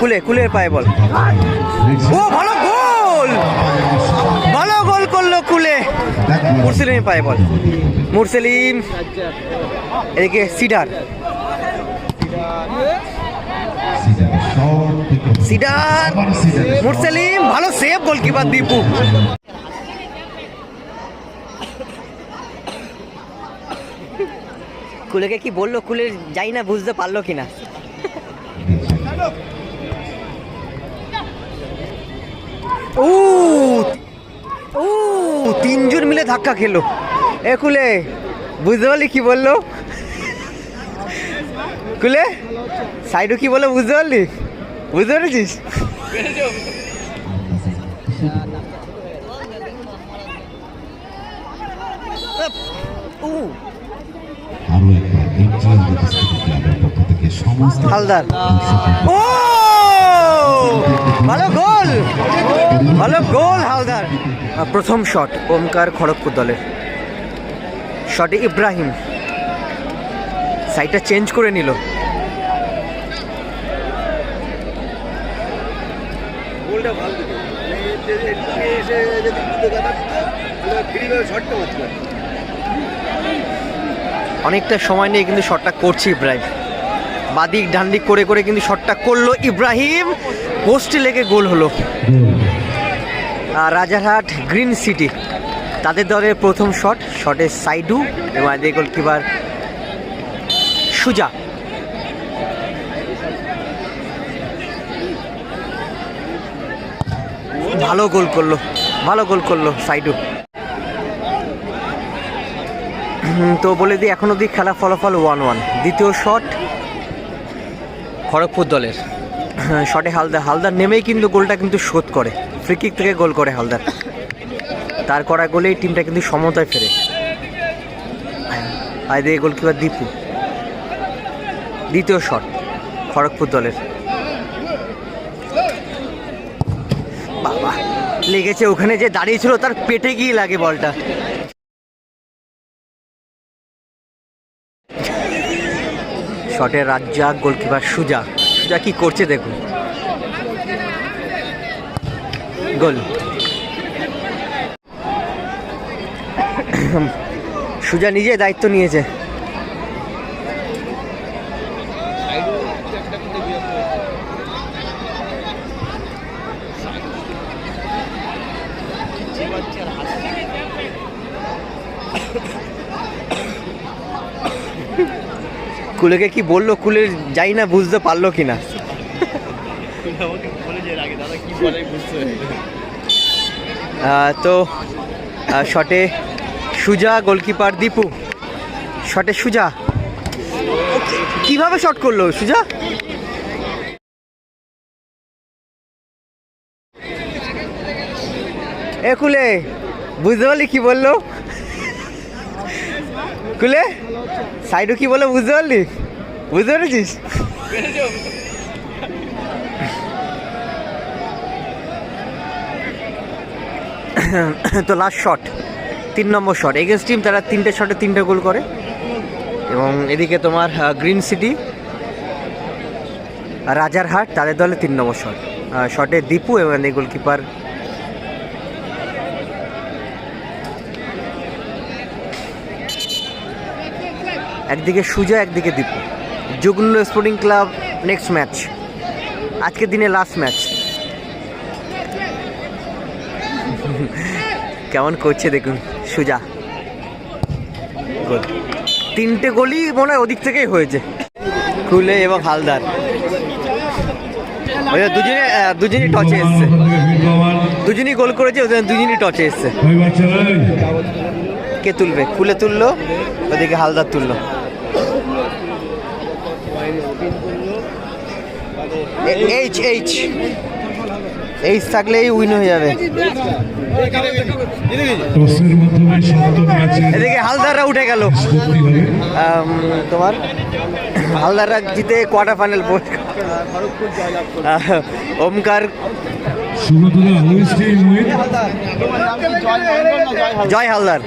কুলে কুলের পায়ে বল। ও, ভালো গোল! ভালো গোল করল কুলে মুরসেলিম পায়ে বল। মুরসেলিম এদিকে সিডার। সিডার। মুরসেলিম ভালো সেভ গোলকিপার দীপু। কুলেকে কি বলল? কুলে যাই না, বুঝতে পারল কিনা? ও ও তিনজন মিলে ধাক্কা খেলো। এ কুলে বুঝতে পারলি কি বলল? কুলে সাইডু কি বলল বুঝতে পারলি? বুঝতে পেরেছিস? হালদার। ও! ভালো গোল! ভালো গোল হালদার। প্রথম শট ওমকার খড়গপুর দলের। শটে ইব্রাহিম। সাইডটা চেঞ্জ করে নিল। অনেকটা সময় নিয়ে কিন্তু শটটা করছে ইব্রাহিম। বাদিক ডান্দিক করে করে কিন্তু শটটা করল ইব্রাহিম। পোস্টে লেগে গোল হলো। রাজারহাট গ্রিন সিটি, তাদের দলের প্রথম শট, শটে সাইডু এবং এদের গোলকিপার সুজা। ভালো গোল করল, ভালো গোল করল সাইডু। তো বলে দিই, এখন অবধি খেলা ফলাফল ওয়ান ওয়ান। দ্বিতীয় শট খড়গপুর দলের। শটে হালদার। হালদার নেমেই কিন্তু গোলটা কিন্তু শোধ করে। ফ্রিকিক থেকে গোল করে হালদার। তার করা গোলেই টিমটা কিন্তু সমতায় ফেরে। আয় দিয়ে গোলকিপার দীপু। দ্বিতীয় শট খড়গপুর দলের। বাবা, লেগেছে ওখানে যে দাঁড়িয়ে ছিল তার পেটে গিয়ে লাগে বলটা। শটের রাজ্জাক গোলকিপার সুজা। সুজা কি করছে দেখুন। গোল। সুজা নিজে দায়িত্ব নিয়েছে। কুলেকে কি বলল? কুলে যাই না বুঝতে পারল কি আহ, তো শটে সুজা গোলকিপার দীপু। শটে সুজা। কীভাবে শট করল সুজা? এ কুলে বুঝতে পারলি কি বলল? কুলে সাইডু কি বলে বুঝতে পারলি? বুঝতে পেরেছিস? তো লাস্ট শট তিন নম্বর শট এগেন্স টিম তারা তিনটে শটে তিনটে গোল করে। এবং এদিকে তোমার গ্রিন সিটি রাজারহাট, তাদের দলে তিন নম্বর শট শটে দীপু এবং গোলকিপার একদিকে সুজা একদিকে দীপু। যুগ্ন স্পোর্টিং ক্লাব নেক্সট ম্যাচ আজকের দিনে লাস্ট ম্যাচ কেমন করছে দেখুন সুজা। গোল তিনটে গোলই মনে হয় ওদিক থেকেই হয়েছে। কুলে এবং হালদার। ওই দুজনে দুজনই টচে এসছে। দুজনই গোল করেছে ওদের দুজনই টচে এসছে। কে তুলবে? কুলে তুললো ওদিকে হালদার তুললো। এইচ এইচ এইচ থাকলেই উইন হয়ে যাবে। এদিকে হালদাররা উঠে গেল। তোমার হালদাররা জিতে কোয়ার্টার ফাইনাল ওমকার জয় হালদার।